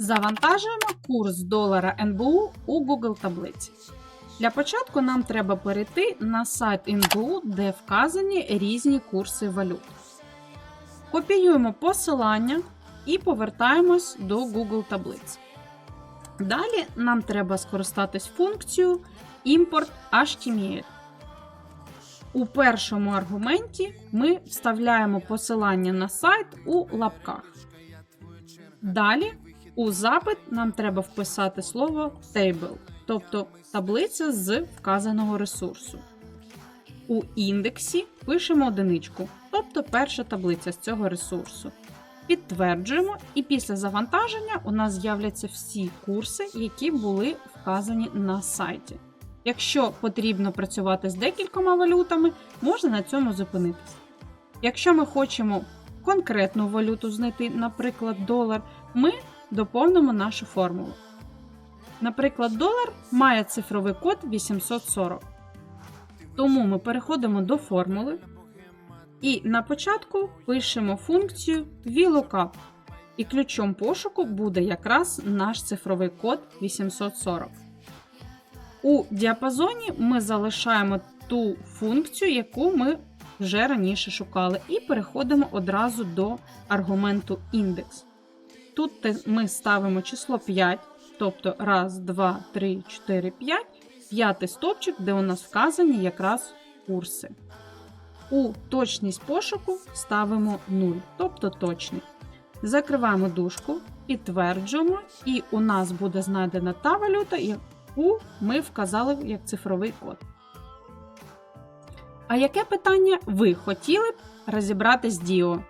Завантажуємо курс долара НБУ у Google таблиці. Для початку нам треба перейти на сайт НБУ, де вказані різні курси валют. Копіюємо посилання і повертаємось до Google таблиці. Далі нам треба скористатись функцією Import HTML. У першому аргументі ми вставляємо посилання на сайт у лапках. Далі у запит нам треба вписати слово table, тобто таблиця з вказаного ресурсу. У індексі пишемо одиничку, тобто перша таблиця з цього ресурсу. Підтверджуємо, і після завантаження у нас з'являться всі курси, які були вказані на сайті. Якщо потрібно працювати з декількома валютами, можна на цьому зупинитися. Якщо ми хочемо конкретну валюту знайти, наприклад, долар, ми доповнимо нашу формулу. Наприклад, долар має цифровий код 840. Тому ми переходимо до формули і на початку пишемо функцію VLOOKUP. І ключом пошуку буде якраз наш цифровий код 840. У діапазоні ми залишаємо ту функцію, яку ми вже раніше шукали, і переходимо одразу до аргументу індекс. Тут ми ставимо число 5, тобто 1, 2, 3, 4, 5, п'ятий стовпчик, де у нас вказані якраз курси. У точність пошуку ставимо 0, тобто точний. Закриваємо дужку, підтверджуємо, і у нас буде знайдена та валюта, яку ми вказали як цифровий код. А яке питання ви хотіли б розібрати з Діо?